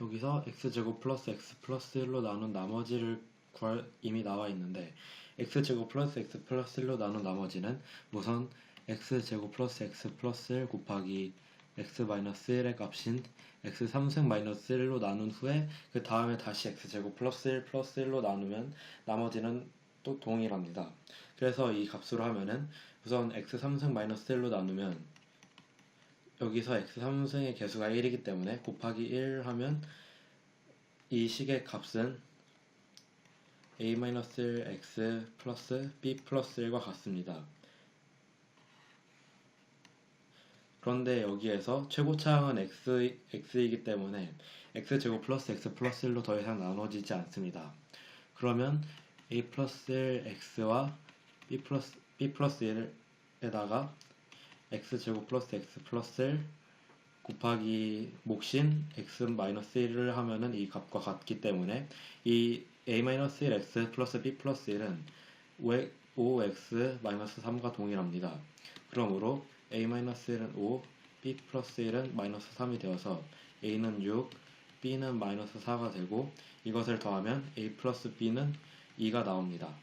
여기서 x제곱 플러스 x 플러스 1로 나눈 나머지를 구할 이미 나와 있는데 x제곱 플러스 x 플러스 1로 나눈 나머지는 우선 x제곱 플러스 x 플러스 1 곱하기 x 마이너스 1의 값인 x 3승 마이너스 1로 나눈 후에 그 다음에 다시 x제곱 플러스 1 플러스 1로 나누면 나머지는 또 동일합니다. 그래서 이 값으로 하면은 우선 x 3승 마이너스 1로 나누면 여기서 x 3승의 개수가 1이기 때문에 곱하기 1 하면 이 식의 값은 a-1x 플러스 b 플러스 1과 같습니다. 그런데 여기에서 최고차항은 x, x이기 때문에 x제곱 플러스 x 플러스 1로 더 이상 나눠지지 않습니다. 그러면 a 플러스 1 x와 b 플러스, b 플러스 1에다가 x제곱 플러스 x 플러스 1 곱하기 몫인 x 마이너스 1을 하면은 이 값과 같기 때문에 이 a-1x 플러스 b 플러스 1은 5x 마이너스 3과 동일합니다. 그러므로 a-1은 5, b 플러스 1은 마이너스 3이 되어서 a는 6, b는 마이너스 4가 되고 이것을 더하면 a 플러스 b는 2가 나옵니다.